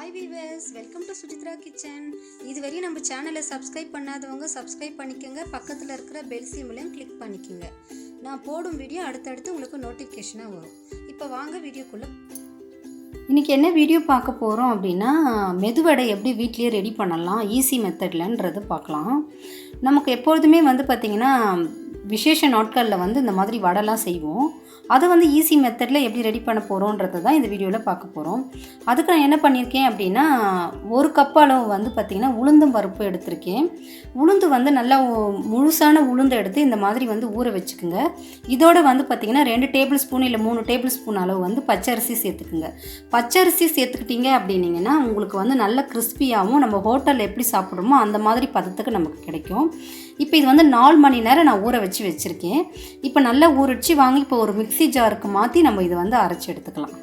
Hi viewers welcome to Sujithra kitchen இதுவரையும் நம்ம சேனலை சப்ஸ்கிரைப் பண்ணாதவங்க சப்ஸ்கிரைப் பண்ணிக்கோங்க. பக்கத்தில் இருக்கிற பெல் சிம்லையும் கிளிக் பண்ணிக்கோங்க. நான் போடும் வீடியோ அடுத்தடுத்து உங்களுக்கு நோட்டிஃபிகேஷனாக வரும். இப்போ வாங்க வீடியோக்குள்ளே இன்றைக்கி என்ன வீடியோ பார்க்க போகிறோம் அப்படின்னா மெதுவடை எப்படி வீட்லேயே ரெடி பண்ணலாம் ஈஸி மெத்தட்லன்றது பார்க்கலாம். நமக்கு எப்பொழுதுமே வந்து பார்த்திங்கன்னா விசேஷ நாட்களில் வந்து இந்த மாதிரி வடைலாம் செய்வோம். அதை வந்து ஈஸி மெத்தடில் எப்படி ரெடி பண்ண போகிறோன்றது தான் இந்த வீடியோவில் பார்க்க போகிறோம் அதுக்கு நான் என்ன பண்ணியிருக்கேன் அப்படின்னா ஒரு கப் அளவு வந்து பார்த்திங்கன்னா உளுந்தும் பருப்பு எடுத்திருக்கேன். உளுந்து வந்து நல்லா முழுசான உளுந்து எடுத்து இந்த மாதிரி வந்து ஊற வச்சுக்குங்க. இதோட வந்து பார்த்திங்கன்னா ரெண்டு டேபிள் ஸ்பூன் இல்லை மூணு டேபிள் ஸ்பூன் அளவு வந்து பச்சரிசி சேர்த்துக்குங்க. பச்சரிசி சேர்த்துக்கிட்டீங்க அப்படின்னீங்கன்னா உங்களுக்கு வந்து நல்ல கிறிஸ்பியாகவும் நம்ம ஹோட்டலில் எப்படி சாப்பிட்றோமோ அந்த மாதிரி பதத்துக்கு நமக்கு கிடைக்கும். இப்போ இது வந்து நாலு மணி நேரம் நான் ஊற வச்சு வச்சுருக்கேன். இப்போ நல்லா ஊறிச்சு வாங்கி இப்போ ஒரு மிக்ஸி ஜாருக்கு மாற்றி நம்ம இதை வந்து அரைச்சி எடுத்துக்கலாம்.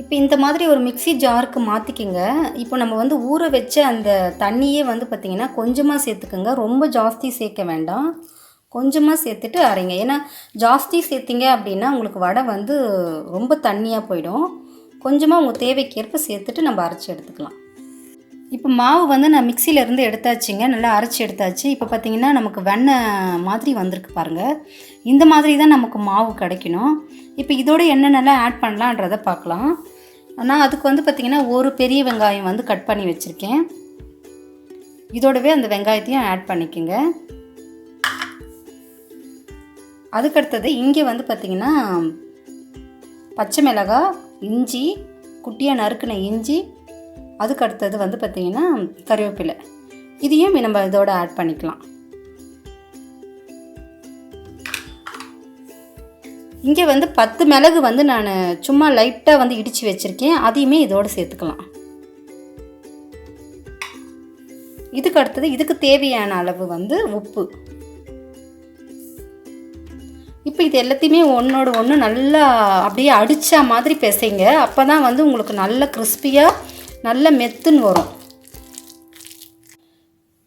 இப்போ இந்த மாதிரி ஒரு மிக்ஸி ஜாருக்கு மாற்றிக்கிங்க இப்போ நம்ம வந்து ஊற வச்ச அந்த தண்ணியே வந்து பார்த்திங்கன்னா கொஞ்சமாக சேர்த்துக்குங்க. ரொம்ப ஜாஸ்தி சேர்க்க வேண்டாம். கொஞ்சமாக சேர்த்துட்டு அரைங்க. ஏன்னா ஜாஸ்தி சேர்த்திங்க அப்படின்னா உங்களுக்கு வடை வந்து ரொம்ப தண்ணியாக போயிடும். கொஞ்சமாக உங்கள் தேவைக்கேற்ப சேர்த்துட்டு நம்ம அரைச்சி எடுத்துக்கலாம். இப்போ மாவு வந்து நான் மிக்சியிலேருந்து எடுத்தாச்சுங்க நல்லா அரைச்சி எடுத்தாச்சு. இப்போ பார்த்தீங்கன்னா நமக்கு வெண்ணெய் மாதிரி வந்திருக்கு பாருங்கள் இந்த மாதிரி தான் நமக்கு மாவு கிடைக்கணும். இப்போ இதோட என்னென்னலாம் ஆட் பண்ணலான்றதை பார்க்கலாம். நான் அதுக்கு வந்து பார்த்திங்கன்னா ஒரு பெரிய வெங்காயம் வந்து கட் பண்ணி வச்சுருக்கேன். இதோடவே அந்த வெங்காயத்தையும் ஆட் பண்ணிக்கோங்க. அதுக்கடுத்தது இங்கே வந்து பார்த்திங்கன்னா பச்சை மிளகாய் இஞ்சி குட்டியாக நறுக்கின இஞ்சி அதுக்கு அடுத்தது வந்து பார்த்திங்கன்னா கருவேப்பிலை. இதையும் நம்ம இதோட ஆட் பண்ணிக்கலாம்? இங்கே வந்து பத்து மிளகு வந்து நான் சும்மா லைட்டாக வந்து இடித்து வச்சுருக்கேன். அதையுமே இதோடு சேர்த்துக்கலாம். இதுக்கு அடுத்தது இதுக்கு தேவையான அளவு வந்து உப்பு. இப்போ இது எல்லாத்தையுமே ஒன்றோட ஒன்று நல்லா அப்படியே அடித்தா மாதிரி பிசைங்க. அப்போ தான் வந்து உங்களுக்கு நல்ல கிறிஸ்பியாக நல்ல மெத்துன்னு வரும்.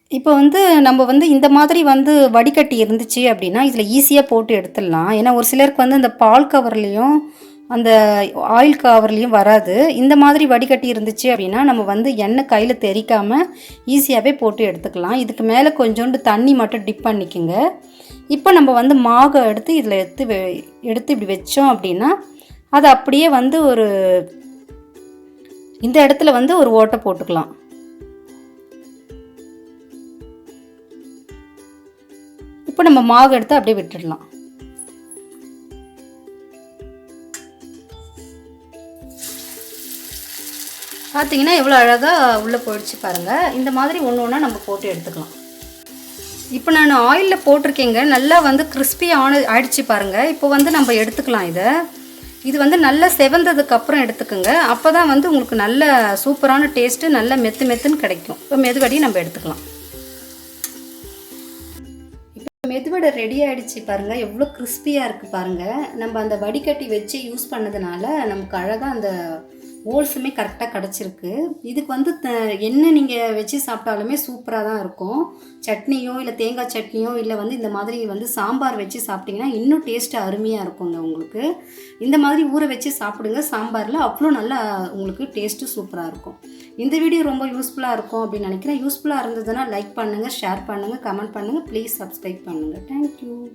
இப்போ வந்து நம்ம வந்து இந்த மாதிரி வந்து வடிகட்டி இருந்துச்சு அப்படின்னா இதில் ஈஸியாக போட்டு எடுத்துடலாம். ஏன்னா ஒரு சிலருக்கு வந்து இந்த பால் கவர்லேயும் அந்த ஆயில் கவர்லேயும் வராது. இந்த மாதிரி வடிகட்டி இருந்துச்சு அப்படின்னா நம்ம வந்து எண்ணெய் கையில் தெறிக்காமல் ஈஸியாகவே போட்டு எடுத்துக்கலாம். இதுக்கு மேலே கொஞ்சோண்டு தண்ணி மட்டும் டிப் பண்ணிக்கோங்க. இப்போ நம்ம வந்து மாவை எடுத்து இதில் எடுத்து வெ- எடுத்து இப்படி வச்சோம் அப்படின்னா அது அப்படியே வந்து ஒரு இந்த இடத்துல வந்து ஒரு ஓட்டை போட்டுக்கலாம். இப்போ நம்ம மாவு எடுத்து அப்படியே விட்டுடலாம். பார்த்தீங்கன்னா எவ்வளோ அழகாக உள்ளே போயிடுச்சு பாருங்கள் இந்த மாதிரி ஒன்று ஒன்றா நம்ம போட்டு எடுத்துக்கலாம். இப்போ நான் ஆயிலில் போட்டிருக்கேங்க. நல்லா வந்து கிறிஸ்பி ஆன ஆயிடுச்சு பாருங்கள் இப்போ வந்து நம்ம எடுத்துக்கலாம் இதை. இது வந்து நல்லா செவந்ததுக்கு அப்புறம் எடுத்துக்கோங்க. அப்போ தான் வந்து உங்களுக்கு நல்ல சூப்பரான டேஸ்ட்டு நல்ல மெத்து மெத்துன்னு கிடைக்கும். இப்போ மெதுவடி நம்ம எடுத்துக்கலாம். இப்போ மெதுவடை ரெடி ஆகிடுச்சு பாருங்கள் எவ்வளோ கிறிஸ்பியாக இருக்குது பாருங்கள் நம்ம அந்த வடிகட்டி வச்சு யூஸ் பண்ணதுனால நமக்கு அழகாக அந்த ஹோல்ஸுமே கரெக்டாக கிடச்சிருக்கு. இதுக்கு வந்து த- என்ன நீங்கள் வச்சு சாப்பிட்டாலுமே சூப்பராக தான் இருக்கும். சட்னியோ இல்லை தேங்காய் சட்னியோ இல்லை வந்து இந்த மாதிரி வந்து சாம்பார் வச்சு சாப்பிட்டிங்கன்னா இன்னும் டேஸ்ட்டு அருமையாக இருக்குங்க உங்களுக்கு. இந்த மாதிரி ஊற வச்சு சாப்பிடுங்க. சாம்பாரில் அவ்வளோ நல்லா உங்களுக்கு டேஸ்ட்டு சூப்பராக இருக்கும். இந்த வீடியோ ரொம்ப யூஸ்ஃபுல்லாக இருக்கும் அப்படின்னு நினைக்கிறேன். யூஸ்ஃபுல்லாக இருந்ததுன்னா லைக் பண்ணுங்கள் ஷேர் பண்ணுங்கள் கமெண்ட் பண்ணுங்கள் ப்ளீஸ் சப்ஸ்கிரைப் பண்ணுங்கள் தேங்க்யூ